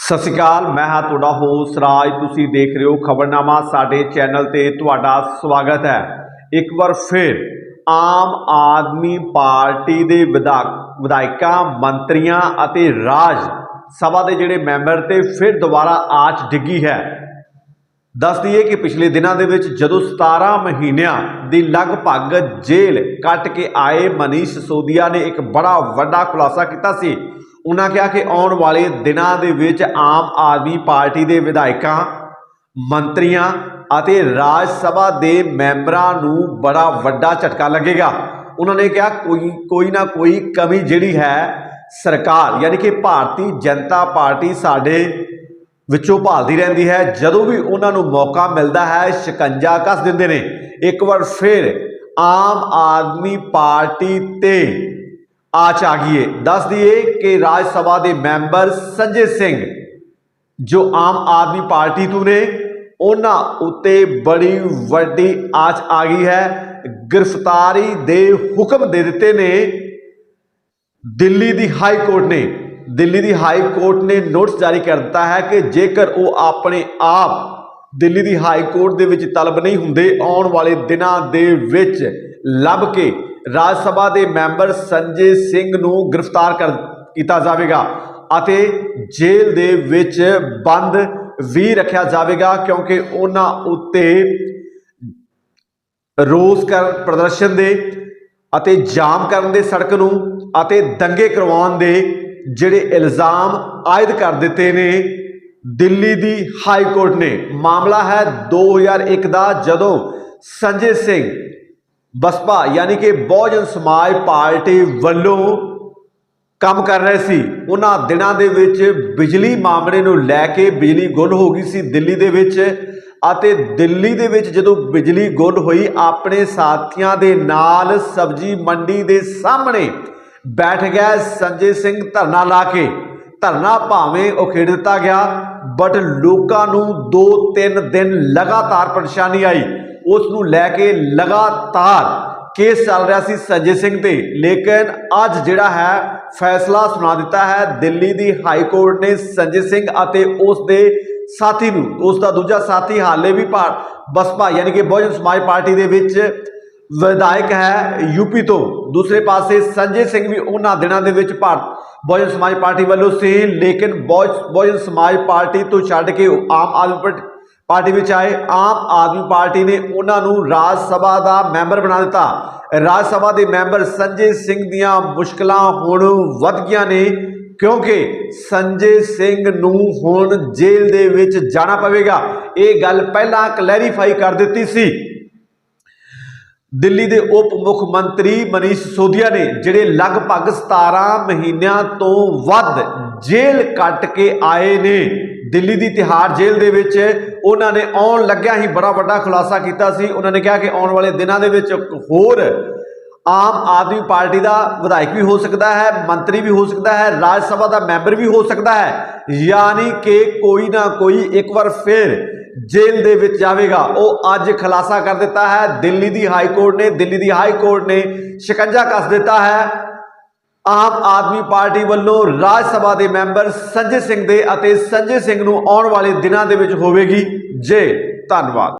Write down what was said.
ਸਤਿ ਸ਼੍ਰੀ ਅਕਾਲ, ਮੈਂ ਹਾਂ ਤੁਹਾਡਾ ਹੋਸਟ ਰਾਜ। ਤੁਸੀਂ ਦੇਖ ਰਹੇ ਹੋ ਖਬਰਨਾਮਾ, ਸਾਡੇ ਚੈਨਲ ਤੇ ਤੁਹਾਡਾ ਸਵਾਗਤ ਹੈ। ਇੱਕ ਵਾਰ ਫਿਰ ਆਮ ਆਦਮੀ ਪਾਰਟੀ ਦੇ ਵਿਧਾਇਕ ਵਿਧਾਇਕਾਂ, ਮੰਤਰੀਆਂ ਅਤੇ ਰਾਜ ਸਭਾ ਦੇ ਜਿਹੜੇ ਮੈਂਬਰ ਤੇ ਫਿਰ ਦੁਬਾਰਾ ਆਚ ਡਿੱਗੀ ਹੈ। ਦੱਸ ਦਈਏ ਕਿ ਪਿਛਲੇ ਦਿਨਾਂ ਦੇ ਵਿੱਚ ਜਦੋਂ 17 ਮਹੀਨਿਆਂ ਦੀ ਲਗਭਗ ਜੇਲ੍ਹ ਕੱਟ ਕੇ ਆਏ ਮਨੀਸ਼ ਸੋਦੀਆ ਨੇ ਇੱਕ ਬੜਾ ਵੱਡਾ ਖੁਲਾਸਾ ਕੀਤਾ ਸੀ ਉਹਨਾਂ ਕਿਹਾ ਕਿ ਆਉਣ ਵਾਲੇ ਦਿਨਾਂ ਦੇ ਵਿੱਚ ਆਮ ਆਦਮੀ ਪਾਰਟੀ ਦੇ ਵਿਧਾਇਕਾਂ, ਮੰਤਰੀਆਂ ਅਤੇ ਰਾਜ ਸਭਾ ਦੇ ਮੈਂਬਰਾਂ ਨੂੰ ਬੜਾ ਵੱਡਾ ਝਟਕਾ ਲੱਗੇਗਾ। ਉਹਨਾਂ ਨੇ ਕਿਹਾ, ਕੋਈ ਕੋਈ ਨਾ ਕੋਈ ਕਮੀ ਜਿਹੜੀ ਹੈ ਸਰਕਾਰ, ਯਾਨੀ ਕਿ ਭਾਰਤੀ ਜਨਤਾ ਪਾਰਟੀ ਸਾਡੇ ਵਿੱਚੋਂ ਭਾਲਦੀ ਰਹਿੰਦੀ ਹੈ। ਜਦੋਂ ਵੀ ਉਹਨਾਂ ਨੂੰ ਮੌਕਾ ਮਿਲਦਾ ਹੈ, ਸ਼ਿਕੰਜਾ ਕੱਸ ਦਿੰਦੇ ਨੇ। ਇੱਕ ਵਾਰ ਫਿਰ ਆਮ ਆਦਮੀ ਪਾਰਟੀ ਤੇ ਆਚ ਆ ਗਈ ਏ। ਦੱਸ ਦਈਏ ਕਿ ਰਾਜ ਸਭਾ ਦੇ ਮੈਂਬਰ ਸੰਜੇ ਸਿੰਘ, ਜੋ ਆਮ ਆਦਮੀ ਪਾਰਟੀ ਤੋਂ ਨੇ, ਉਹਨਾਂ ਉੱਤੇ ਬੜੀ ਵੱਡੀ ਆਚ ਆ ਗਈ ਹੈ। ਗ੍ਰਿਫਤਾਰੀ ਦੇ ਹੁਕਮ ਦੇ ਦਿੱਤੇ ਨੇ। ਦਿੱਲੀ ਦੀ ਹਾਈ ਕੋਰਟ ਨੇ, ਦਿੱਲੀ ਦੀ ਹਾਈ ਕੋਰਟ ਨੇ ਨੋਟਿਸ ਜਾਰੀ ਕਰ ਦਿੱਤਾ ਹੈ ਕਿ ਜੇਕਰ ਉਹ ਆਪਣੇ ਆਪ ਦਿੱਲੀ ਦੀ ਹਾਈ ਕੋਰਟ ਦੇ ਵਿੱਚ ਤਲਬ ਨਹੀਂ ਹੁੰਦੇ, ਆਉਣ ਵਾਲੇ ਦਿਨਾਂ ਦੇ ਵਿੱਚ ਲੱਭ ਕੇ ਰਾਜ ਸਭਾ ਦੇ ਮੈਂਬਰ ਸੰਜੇ ਸਿੰਘ ਨੂੰ ਗ੍ਰਿਫਤਾਰ ਕਰ ਕੀਤਾ ਜਾਵੇਗਾ ਅਤੇ ਜੇਲ੍ਹ ਦੇ ਵਿੱਚ ਬੰਦ ਵੀ ਰੱਖਿਆ ਜਾਵੇਗਾ ਕਿਉਂਕਿ ਉਹਨਾਂ ਉੱਤੇ ਰੋਸ ਕਰ ਪ੍ਰਦਰਸ਼ਨ ਦੇ ਅਤੇ ਜਾਮ ਕਰਨ ਦੇ ਸੜਕ ਨੂੰ ਅਤੇ ਦੰਗੇ ਕਰਵਾਉਣ ਦੇ ਜਿਹੜੇ ਇਲਜ਼ਾਮ ਆਇਦ ਕਰ ਦਿੱਤੇ ਨੇ, ਦਿੱਲੀ ਦੀ ਹਾਈ ਕੋਰਟ ਨੇ। ਮਾਮਲਾ ਹੈ 2001 ਦਾ ਜਦੋਂ ਸੰਜੇ ਸਿੰਘ ਬਸਪਾ, ਯਾਨੀ ਕਿ ਬਹੁਜਨ ਸਮਾਜ ਪਾਰਟੀ ਵੱਲੋਂ ਕੰਮ ਕਰ ਰਹੇ ਸੀ। ਉਹਨਾਂ ਦਿਨਾਂ ਦੇ ਵਿੱਚ ਬਿਜਲੀ ਮਾਮਲੇ ਨੂੰ ਲੈ ਕੇ ਬਿਜਲੀ ਗੁੱਲ ਹੋ ਗਈ ਸੀ ਦਿੱਲੀ ਦੇ ਵਿੱਚ ਅਤੇ ਦਿੱਲੀ ਦੇ ਵਿੱਚ ਜਦੋਂ ਬਿਜਲੀ ਗੁੱਲ ਹੋਈ, ਆਪਣੇ ਸਾਥੀਆਂ ਦੇ ਨਾਲ ਸਬਜੀ ਮੰਡੀ ਦੇ ਸਾਹਮਣੇ ਬੈਠ ਗਿਆ ਸੰਜੇ ਸਿੰਘ ਧਰਨਾ ਲਾ ਕੇ। ਧਰਨਾ ਭਾਵੇਂ ਉਖੇੜ ਦਿੱਤਾ ਗਿਆ ਬਟ ਲੋਕਾਂ ਨੂੰ 2-3 ਦਿਨ ਲਗਾਤਾਰ ਪਰੇਸ਼ਾਨੀ ਆਈ। ਉਸ ਨੂੰ ਲੈ ਕੇ ਲਗਾਤਾਰ ਕੇਸ ਚੱਲ ਰਿਹਾ ਸੀ ਸੰਜੇ ਸਿੰਘ ਤੇ। ਲੇਕਿਨ ਅੱਜ ਜਿਹੜਾ ਹੈ, ਫੈਸਲਾ ਸੁਣਾ ਦਿੱਤਾ ਹੈ, ਦਿੱਲੀ ਦੀ ਹਾਈ ਕੋਰਟ ਨੇ ਸੰਜੇ ਸਿੰਘ ਅਤੇ ਉਸ ਦੇ ਸਾਥੀ ਨੂੰ ਉਸ ਦਾ ਦੂਜਾ ਸਾਥੀ ਹਾਲੇ ਵੀ ਭਾਰ ਬਸਪਾ, ਯਾਨੀ ਕਿ ਬਹੁਜਨ ਸਮਾਜ ਪਾਰਟੀ ਦੇ ਵਿੱਚ ਵਿਧਾਇਕ ਹੈ ਯੂਪੀ ਤੋਂ। ਦੂਸਰੇ ਪਾਸੇ ਸੰਜੇ ਸਿੰਘ ਵੀ ਉਹਨਾਂ ਦਿਨਾਂ ਦੇ ਵਿੱਚ ਭਾਰਤ ਬਹੁਜਨ ਸਮਾਜ ਪਾਰਟੀ ਵੱਲੋਂ ਸੀ, ਲੇਕਿਨ ਬਹੁਜ- ਬਹੁਜਨ ਸਮਾਜ ਪਾਰਟੀ ਤੋਂ ਛੱਡ ਕੇ ਉਹ ਆਮ ਆਦਮੀ ਪਾਰਟੀ- ਵਿੱਚ ਆਏ, ਆਮ ਆਦਮੀ ਪਾਰਟੀ ਨੇ ਉਹਨਾਂ ਨੂੰ ਰਾਜ ਸਭਾ ਦਾ ਮੈਂਬਰ ਬਣਾ ਦਿੱਤਾ। ਰਾਜ ਸਭਾ ਦੇ ਮੈਂਬਰ ਸੰਜੇ ਸਿੰਘ ਦੀਆਂ ਮੁਸ਼ਕਲਾਂ ਹੁਣ ਵੱਧ ਗਈਆਂ ਨੇ, ਕਿਉਂਕਿ ਸੰਜੇ ਸਿੰਘ ਨੂੰ ਹੁਣ ਜੇਲ੍ਹ ਦੇ ਵਿੱਚ ਜਾਣਾ ਪਵੇਗਾ। ਇਹ ਗੱਲ ਪਹਿਲਾਂ ਕਲੈਰੀਫਾਈ ਕਰ ਦਿੱਤੀ ਸੀ। ਦਿੱਲੀ ਦੇ ਉਪ ਮੁੱਖ ਮੰਤਰੀ ਮਨੀਸ਼ ਸੋਦੀਆ ਨੇ, ਜਿਹੜੇ ਲਗਭਗ 17 ਮਹੀਨਿਆਂ ਤੋਂ ਵੱਧ ਜੇਲ੍ਹ ਕੱਟ ਕੇ ਆਏ ਨੇ। ਦਿੱਲੀ ਦੀ ਤਿਹਾੜ ਜੇਲ੍ਹ ਦੇ ਵਿੱਚ ਉਹਨਾਂ ਨੇ ਆਉਣ ਲੱਗਿਆ ਹੀ ਬੜਾ ਵੱਡਾ ਖੁਲਾਸਾ ਕੀਤਾ ਸੀ। ਉਹਨਾਂ ਨੇ ਕਿਹਾ ਕਿ ਆਉਣ ਵਾਲੇ ਦਿਨਾਂ ਦੇ ਵਿੱਚ ਹੋਰ ਆਮ ਆਦਮੀ ਪਾਰਟੀ ਦਾ ਵਿਧਾਇਕ ਵੀ ਹੋ ਸਕਦਾ ਹੈ, ਮੰਤਰੀ ਵੀ ਹੋ ਸਕਦਾ ਹੈ, ਰਾਜ ਸਭਾ ਦਾ ਮੈਂਬਰ ਵੀ ਹੋ ਸਕਦਾ ਹੈ। ਯਾਨੀ ਕਿ ਕੋਈ ਨਾ ਕੋਈ ਇੱਕ ਵਾਰ ਫਿਰ ਜੇਲ੍ਹ ਦੇ ਵਿੱਚ ਜਾਵੇਗਾ। ਉਹ ਅੱਜ ਖੁਲਾਸਾ ਕਰ ਦਿੱਤਾ ਹੈ। ਦਿੱਲੀ ਦੀ ਹਾਈ ਕੋਰਟ ਨੇ, ਦਿੱਲੀ ਦੀ ਹਾਈ ਕੋਰਟ ਨੇ ਸ਼ਿਕੰਜਾ ਕੱਸ ਦਿੱਤਾ ਹੈ। ਆਮ ਆਦਮੀ ਪਾਰਟੀ ਵੱਲੋਂ ਰਾਜ ਸਭਾ ਦੇ ਮੈਂਬਰ ਸੰਜੇ ਸਿੰਘ ਦੇ ਅਤੇ ਸੰਜੇ ਸਿੰਘ ਨੂੰ ਆਉਣ ਵਾਲੇ ਦਿਨਾਂ ਦੇ ਵਿੱਚ ਹੋਵੇਗੀ ਜੇ ਧੰਨਵਾਦ।